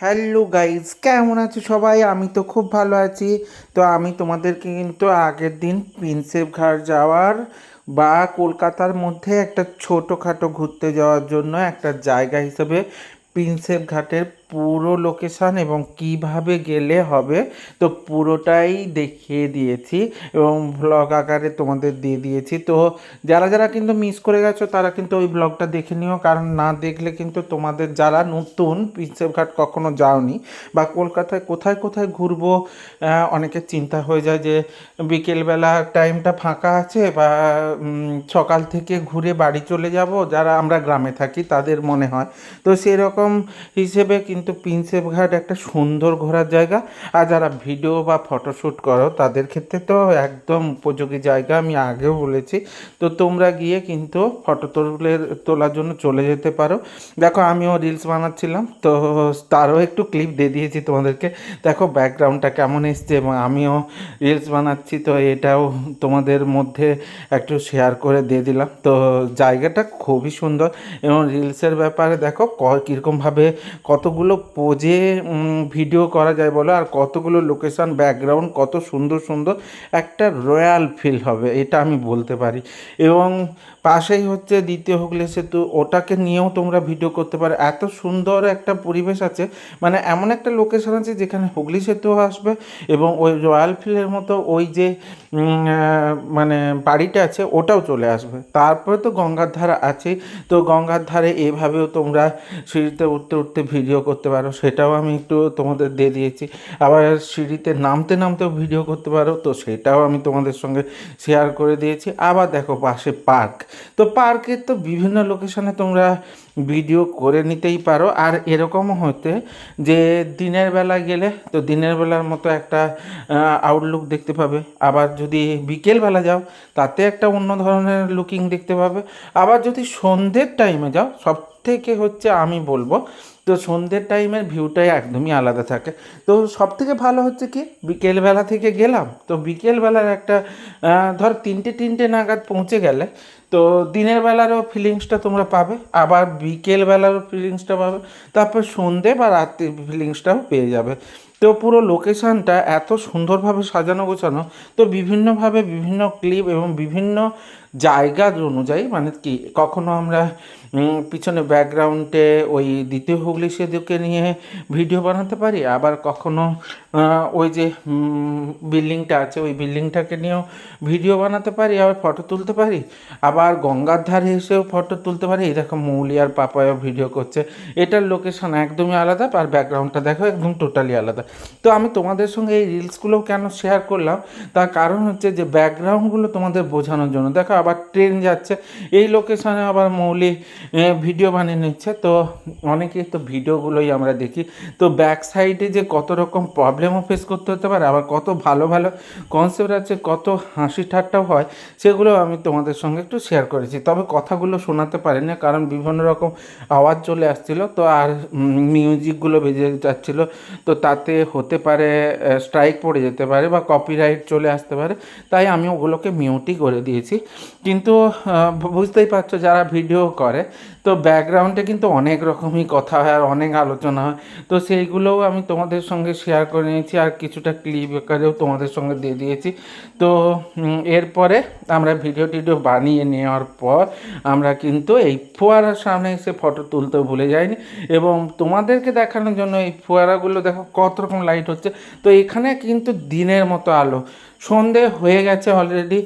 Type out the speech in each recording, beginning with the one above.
Hello guys কেমন আছো সবাই? আমি তো খুব ভালো আছি। তো আমি তোমাদেরকে কিন্তু আগের দিন প্রিন্সেপ ঘাট যাওয়ার বা কলকাতার মধ্যে একটা ছোটোখাটো ঘুরতে যাওয়ার জন্য একটা জায়গা হিসেবে প্রিন্সেপ ঘাটের পুরো লোকেশান এবং কীভাবে গেলে হবে, তো পুরোটাই দেখিয়ে দিয়েছি এবং ভ্লগ আকারে তোমাদের দিয়ে দিয়েছি। তো যারা যারা কিন্তু মিস করে গেছো, তারা কিন্তু ওই ব্লগটা দেখে নিও, কারণ না দেখলে কিন্তু তোমাদের, যারা নতুন প্রিন্সেপ ঘাট কখনো যাওনি বা কলকাতায় কোথায় কোথায় ঘুরবো অনেকের চিন্তা হয়ে যায় যে বিকেলবেলা টাইমটা ফাঁকা আছে বা সকাল থেকে ঘুরে বাড়ি চলে যাব, যারা আমরা গ্রামে থাকি তাদের মনে হয়। তো সেরকম হিসেবে কিন্তু প্রিন্সেপ ঘাট একটা সুন্দর ঘোরার জায়গা। আর যারা ভিডিও বা ফটোশ্যুট করো, তাদের ক্ষেত্রে তো একদম উপযোগী জায়গা আমি আগেও বলেছি। তো তোমরা গিয়ে কিন্তু ফটো তুলে, তোলার জন্য চলে যেতে পারো। দেখো, আমিও রিলস বানাচ্ছিলাম, তো তারও একটু ক্লিপ দিয়ে দিয়েছি তোমাদেরকে। দেখো ব্যাকগ্রাউন্ডটা কেমন এসছে, এবং আমিও রিলস বানাচ্ছি, তো এটাও তোমাদের মধ্যে একটু শেয়ার করে দিয়ে দিলাম। তো জায়গাটা খুবই সুন্দর, এবং রিলসের ব্যাপারে দেখো কীরকমভাবে কতগুলো পোজে ভিডিও করা যায় বলো? আর কতগুলো লোকেশান ব্যাকগ্রাউন্ড কত সুন্দর সুন্দর একটা রয়্যাল ফিল হবে, এটা আমি বলতে পারি। এবং পাশেই হচ্ছে দ্বিতীয় হুগলি সেতু, ওটাকে নিয়েও তোমরা ভিডিও করতে পারো। এত সুন্দর একটা পরিবেশ আছে মানে এমন একটা লোকেশন আছে যেখানে হুগলি সেতু আসবে এবং ওই রয়্যাল ফিলের মতো ওই যে মানে বাড়িটা আছে, ওটাও চলে আসবে। তারপরে তো গঙ্গার ধারা আছে তো গঙ্গার ধারে এভাবেও তোমরা সিঁড়িতে উঠতে উঠতে ভিডিও করতে পারো, সেটাও আমি একটু তোমাদের দিয়ে দিয়েছি। আবার সিঁড়িতে নামতে নামতেও ভিডিও করতে পারো, তো সেটাও আমি তোমাদের সঙ্গে শেয়ার করে দিয়েছি। আবার দেখো পাশে পার্ক তো পার্কের তো বিভিন্ন লোকেশনে তোমরা ভিডিও করে নিতেই পারো। আর এরকমও হতে যে দিনের বেলা গেলে, তো দিনের বেলার মতো একটা আউটলুক দেখতে পাবে। আবার যদি বিকেল বেলা যাও, তাতে একটা অন্য ধরনের লুকিং দেখতে পাবে। আবার যদি সন্ধ্যের টাইমে যাও সব থেকে হচ্ছে আমি বলব তো সন্ধ্যের টাইমের ভিউটাই একদমই আলাদা থাকে। তো সব থেকে ভালো হচ্ছে কি, বিকেলবেলা থেকে গেলাম, তো বিকেলবেলার একটা ধর তিনটে তিনটে নাগাদ পৌঁছে গেলে তো দিনের বেলারও ফিলিংসটা তোমরা পাবে, আবার বিকেল বেলারও ফিলিংসটা পাবে, তারপর সন্ধে বা রাত্রির ফিলিংসটাও পেয়ে যাবে। তো পুরো লোকেশানটা এত সুন্দরভাবে সাজানো গোছানো, তো বিভিন্নভাবে বিভিন্ন ক্লিপ এবং বিভিন্ন জায়গা অনুযায়ী মানে কি, কখনো আমরা পিছনে ব্যাকগ্রাউন্ডে ওই দ্বিতীয় হুগলি সেতুকে নিয়ে ভিডিও বানাতে পারি, আবার কখনো ওই যে বিল্ডিংটা আছে, ওই বিল্ডিংটাকে নিয়েও ভিডিও বানাতে পারি, আবার ফটো তুলতে পারি, আবার গঙ্গার ধারে এসেও ফটো তুলতে পারি। এই দেখো মৌলি আর পাপায়ও ভিডিও করছে। এটার লোকেশন একদমই আলাদা আর ব্যাকগ্রাউন্ডটা দেখো একদম টোটালি আলাদা। তো আমি তোমাদের সঙ্গে এই রিলসগুলো কেন শেয়ার করলাম? তার কারণ হচ্ছে যে ব্যাকগ্রাউন্ডগুলো তোমাদের বোঝানোর জন্য। দেখো আবার ট্রেন যাচ্ছে। এই লোকেশনে আবার মৌলি ভিডিও বানিয়ে নিচ্ছে। তো অনেকেই তো ভিডিওগুলোই আমরা দেখি। তো ব্যাক সাইডে যে কত রকম প্রবলেমও ফেস করতে হতে পারে, আবার কত ভালো ভালো কনসেপ্ট আছে, কত হাসি ঠাট্টাও হয়, সেগুলো আমি তোমাদের সঙ্গে একটু শেয়ার করেছি। তবে কথাগুলো শোনাতে পারিনি, কারণ বিভিন্ন রকম আওয়াজ চলে আসছিল। তো আর মিউজিকগুলো বেজে যাচ্ছিল। তো তাতে হতে পারে স্ট্রাইক পড়ে যেতে পারে বা কপিরাইট চলে আসতে পারে। তাই আমি ওগুলোকে মিউটই করে দিয়েছি। কিন্তু বুঝতেই পারছ যারা ভিডিও করে, তো ব্যাকগ্রাউন্ডে কিন্তু অনেক রকমই কথা হয় আর অনেক আলোচনা হয়। তো সেইগুলোও আমি তোমাদের সঙ্গে শেয়ার করে নিয়েছি আর কিছুটা ক্লিপ আকারেও তোমাদের সঙ্গে দিয়ে দিয়েছি। তো এরপরে আমরা ভিডিও টিডিও বানিয়ে নেওয়ার পর আমরা কিন্তু এই ফোয়ারার সামনে এসে ফটো তুলতেও ভুলে যাইনি। এবং তোমাদেরকে দেখানোর জন্য এই ফোয়ারাগুলো দেখো কত রকম লাইট হচ্ছে। তো এখানে কিন্তু দিনের মতো আলো। সন্ধে হয়ে গেছে অলরেডি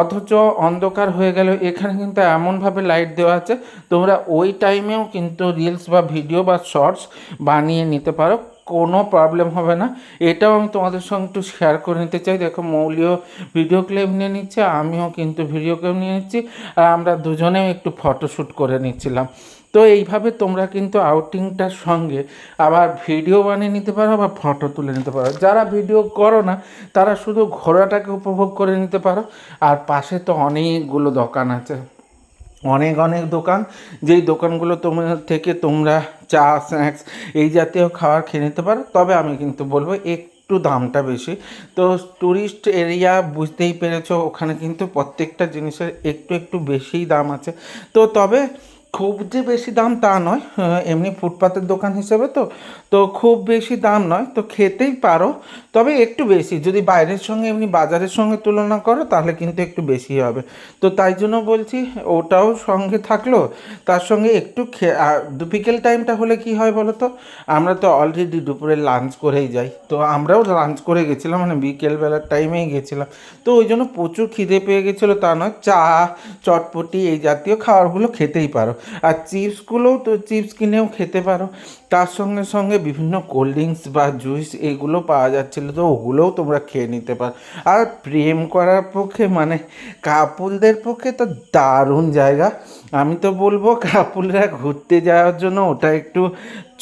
অথচ অন্ধকার হয়ে গেল। এখানে কিন্তু এমনভাবে লাইট দেওয়া আছে, তোমরা ওই টাইমেও কিন্তু রিলস বা ভিডিও বা শর্টস বানিয়ে নিতে পারো। কোনো প্রবলেম হবে না। এটাও আমি তোমাদের সঙ্গে একটু শেয়ার করে নিতে চাই। দেখো, মৌলিও ভিডিও ক্লিপ নিয়ে নিচ্ছে, আমিও কিন্তু ভিডিও ক্লিপ নিয়ে নিচ্ছি, আর আমরা দুজনেও একটু ফটোশ্যুট করে নিচ্ছিলাম। তো এইভাবে তোমরা কিন্তু আউটিংটার সঙ্গে আবার ভিডিও বানিয়ে নিতে পারো বা ফটো তুলে নিতে পারো। যারা ভিডিও করো না, তারা শুধু ঘোরাটাকে উপভোগ করে নিতে পারো। আর পাশে তো অনেকগুলো দোকান আছে। অনেক অনেক দোকান। যেই দোকানগুলো তোমার থেকে তোমরা চা স্ন্যাক্স এই জাতীয় খাবার খেয়ে নিতে পারো। তবে আমি কিন্তু বলব একটু দামটা বেশি। তো ট্যুরিস্ট এরিয়া বুঝতেই পেরেছ, ওখানে কিন্তু প্রত্যেকটা জিনিসের একটু একটু বেশিই দাম আছে। তো তবে খুব যে বেশি দাম তা নয় আহ, এমনি ফুটপাতের দোকান হিসেবে তো তো খুব বেশি দাম নয় তো খেতেই পারো। তবে একটু বেশি যদি বাইরের সঙ্গে এমনি বাজারের সঙ্গে তুলনা করো তাহলে কিন্তু একটু বেশি হবে। তো তাই জন্য বলছি ওটাও সঙ্গে থাকল তার সঙ্গে একটু খে আর দু- বিকেল টাইমটা হলে কি হয় বলো তো? আমরা তো অলরেডি দুপুরে লাঞ্চ করেই যাই তো আমরাও লাঞ্চ করে গেছিলাম মানে বিকেলবেলার টাইমেই গেছিলাম। তো ওই জন্য প্রচুর খিদে পেয়ে গেছিল তা নয় চা চটপটি এই জাতীয় খাবারগুলো খেতেই পারো। আর চিপসগুলোও তো চিপস কিনেও খেতে পারো। তার সঙ্গে সঙ্গে বিভিন্ন কোল্ড ড্রিঙ্কস বা জুস এগুলো পাওয়া যাচ্ছিল, তো ওগুলোও তোমরা খেয়ে নিতে পারো। আর প্রেম করার পক্ষে মানে কাপুলদের পক্ষে তো দারুণ জায়গা। আমি তো বলব কাপুলরা ঘুরতে যাওয়ার জন্য ওটা একটু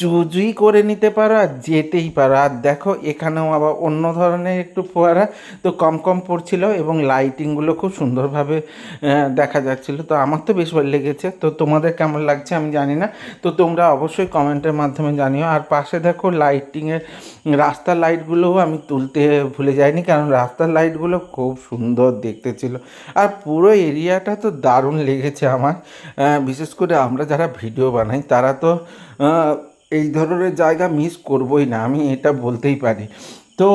চুজুই করে নিতে পারো আর যেতেই পারো। আর দেখো, এখানেও আবার অন্য ধরনের একটু ফোয়ারা তো কম কম পড়ছিল এবং লাইটিংগুলো খুব সুন্দরভাবে দেখা যাচ্ছিল। তো আমার তো বেশ ভালো লেগেছে। তো তোমাদের কেমন লাগছে আমি জানি না। তো তোমরা অবশ্যই কমেন্টের মাধ্যমে জানিও। আর পাশে দেখো লাইটিংয়ের রাস্তার লাইটগুলোও আমি তুলতে ভুলে যাইনি, কারণ রাস্তার লাইটগুলো খুব সুন্দর দেখতে ছিল। আর পুরো এরিয়াটা তো দারুণ লেগেছে আমার। বিশেষ করে আমরা যারা ভিডিও বানাই, তারা তো এই ধরনের জায়গা মিস করবই না। আমি এটা বলতেই পারি। তো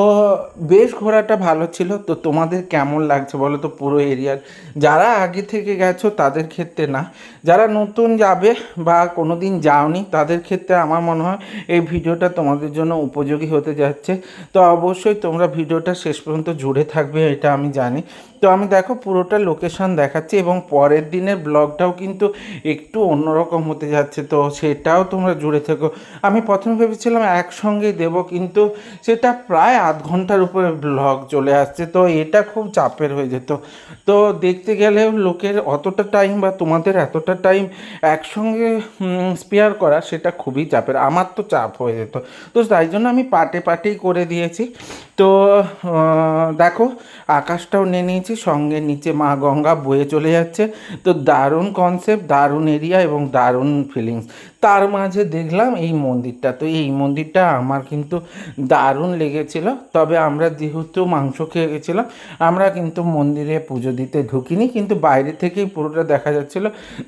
বেশ ঘোরাটা ভালো ছিল। তো তোমাদের কেমন লাগছে বলো তো পুরো এরিয়ার যারা আগে থেকে গেছো তাদের ক্ষেত্রে না। যারা নতুন যাবে বা কোনো দিন যাওনি তাদের ক্ষেত্রে আমার মনে হয় এই ভিডিওটা তোমাদের জন্য উপযোগী হতে যাচ্ছে। তো অবশ্যই তোমরা ভিডিওটা শেষ পর্যন্ত জুড়ে থাকবে, এটা আমি জানি। তো আমি দেখো পুরোটা লোকেশন দেখাচ্ছি এবং পরের দিনের ব্লগটাও কিন্তু একটু অন্যরকম হতে যাচ্ছে। তো সেটাও তোমরা জুড়ে থেকো। আমি প্রথমে ভেবেছিলাম একসঙ্গেই দেব, কিন্তু সেটা প্রায় আধ ঘণ্টার উপরে ব্লগ চলে আসছে। তো এটা খুব চাপের হয়ে যেত। তো দেখতে গেলেও লোকের অতটা টাইম বা তোমাদের এতটা টাইম একসঙ্গে স্পেয়ার করা সেটা খুবই চাপের। আমার তো চাপ হয়ে যেত। তো তাই জন্য আমি পাটে পাটেই করে দিয়েছি। তো দেখো, আকাশটাও নিয়ে নিয়েছি, সঙ্গে নিচে মা গঙ্গা বয়ে চলে যাচ্ছে। তো দারুণ কনসেপ্ট দারুণ এরিয়া এবং দারুণ ফিলিংস তার মাঝে দেখলাম এই মন্দিরটা। তো এই মন্দিরটা আমার কিন্তু দারুণ লেগেছিল। তবে আমরা যেহেতু মাংস খেয়ে গেছিলাম, আমরা কিন্তু মন্দিরে পুজো দিতে ঢুকিনি। কিন্তু বাইরে থেকেই পুরোটা দেখা যাচ্ছিল।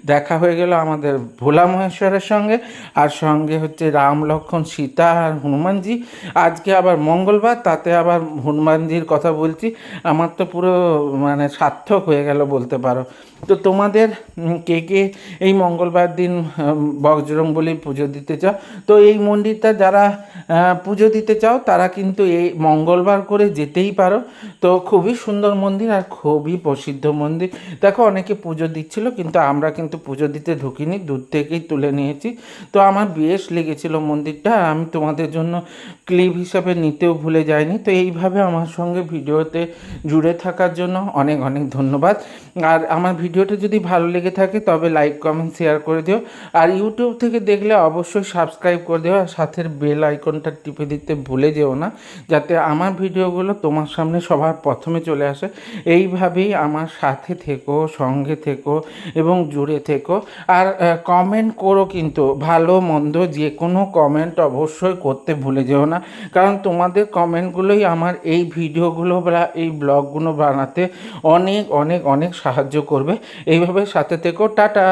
দেখা হয়ে গেল আমাদের ভোলা মহেশ্বরের সঙ্গে, আর সঙ্গে হচ্ছে রাম লক্ষ্মণ সীতা আর হনুমানজি। আজকে আবার মঙ্গলবার, তাতে আবার হনুমানজির কথা বলছি। আমার তো পুরো মানে সার্থক হয়ে গেল বলতে পারো। তো তোমাদের কে কে এই মঙ্গলবার দিন বজরং বলি পুজো দিতে চাও? তো এই মন্দিরটা যারা পুজো দিতে চাও, তারা কিন্তু এই মঙ্গলবার করে যেতেই পারো। তো খুবই সুন্দর মন্দির আর খুবই প্রসিদ্ধ মন্দির। দেখো, অনেকে পুজো দিচ্ছিল, কিন্তু আমরা কিন্তু পুজো দিতে ঢুকিনি, দূর থেকেই তুলে নিয়েছি। তো আমার বেশ লেগেছিল মন্দিরটা, আমি তোমাদের জন্য ক্লিপ হিসাবে নিতেও ভুলে যাইনি। তো এইভাবে আমার সঙ্গে ভিডিওতে জুড়ে থাকার জন্য অনেক অনেক ধন্যবাদ। আর আমার ভিডিওটা যদি ভালো লেগে থাকে তবে লাইক, কমেন্ট, শেয়ার করে দিও। আর ইউটিউব থেকে দেখলে অবশ্যই সাবস্ক্রাইব করে দিও। আর সাথের বেল আইকনটা টিপে দিতে ভুলে যেও না, যাতে আমার ভিডিওগুলো তোমার সামনে সবার প্রথমে চলে আসে। এইভাবেই আমার সাথে থেকো, সঙ্গে থেকো এবং জুড়ে থেকো। আর কমেন্ট করো কিন্তু ভালো, মন্দ, যে কোনো কমেন্ট অবশ্যই করতে ভুলে যেও না। কারণ তোমাদের কমেন্টগুলোই আমার এই ভিডিওগুলো বা এই ব্লগগুলো বানাতে অনেক অনেক অনেক সাহায্য করবে। এইভাবে সাথে থেকো টাটা।